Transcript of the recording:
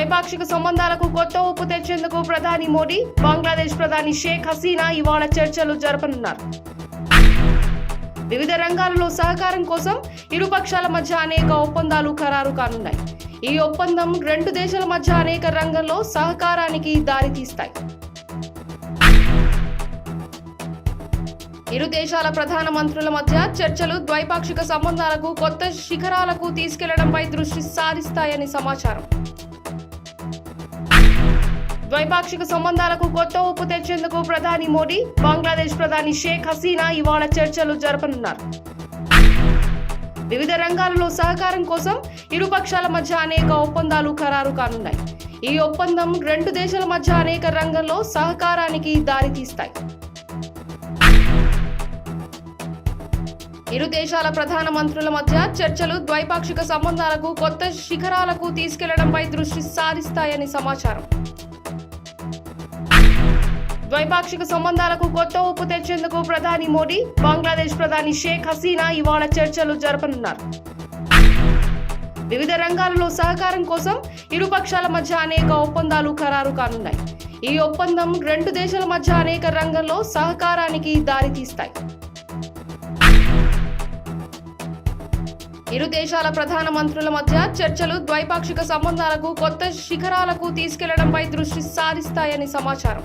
ద్వైపాక్షిక సంబంధాలకు కొత్త ఊపు తెచ్చేందుకు ప్రధాని మోడీ బంగ్లాదేశ్ ప్రధాని షేక్ హసీనా ఇవాళ చర్చలు జరపనున్నారు. వివిధ రంగాలలో సహకారం కోసం ఇరు పక్షాల మధ్య అనేక ఒప్పందాలు ఖరారు కానున్నాయి. ఈ ఒప్పందం రెండు దేశాల మధ్య అనేక రంగంలో సహకారానికి దారితీస్తాయి. ఇరు దేశాల ప్రధాన మంత్రుల మధ్య చర్చలు ద్వైపాక్షిక సంబంధాలకు కొత్త శిఖరాలకు తీసుకెళ్ళడంపై దృష్టి సారిస్తాయని సమాచారం. ద్వైపాక్షిక సంబంధాలకు కొత్త ఊపు తెచ్చేందుకు ప్రధాని మోడీ బంగ్లాదేశ్ ప్రధాని షేక్ హసీనా ఇవాళ చర్చలు జరపనున్నారు. వివిధ రంగాలలో సహకారం కోసం ఇరు పక్షాల మధ్య అనేక ఒప్పందాలు ఖరారు కానున్నాయి. ఈ ఒప్పందం రెండు దేశాల మధ్య అనేక రంగంలో సహకారానికి దారితీస్తాయి. ఇరు దేశాల ప్రధాన మంత్రుల మధ్య చర్చలు ద్వైపాక్షిక సంబంధాలకు కొత్త శిఖరాలకు తీసుకెళ్ళడంపై దృష్టి సారిస్తాయని సమాచారం. ద్వైపాక్షిక సంబంధాలకు కొత్త ఊపు తెచ్చేందుకు ప్రధాని మోడీ బంగ్లాదేశ్ ప్రధాని షేక్ హసీనా ఇవాళ చర్చలు జరపనున్నారు. వివిధ రంగాలలో సహకారం కోసం ఇరు పక్షాల మధ్య అనేక ఒప్పందాలు ఖరారు కానున్నాయి. ఈ ఒప్పందం రెండు దేశాల మధ్య అనేక రంగంలో సహకారానికి దారితీస్తాయి. ఇరు దేశాల ప్రధాన మంత్రుల మధ్య చర్చలు ద్వైపాక్షిక సంబంధాలకు కొత్త శిఖరాలకు తీసుకెళ్ళడంపై దృష్టి సారిస్తాయని సమాచారం.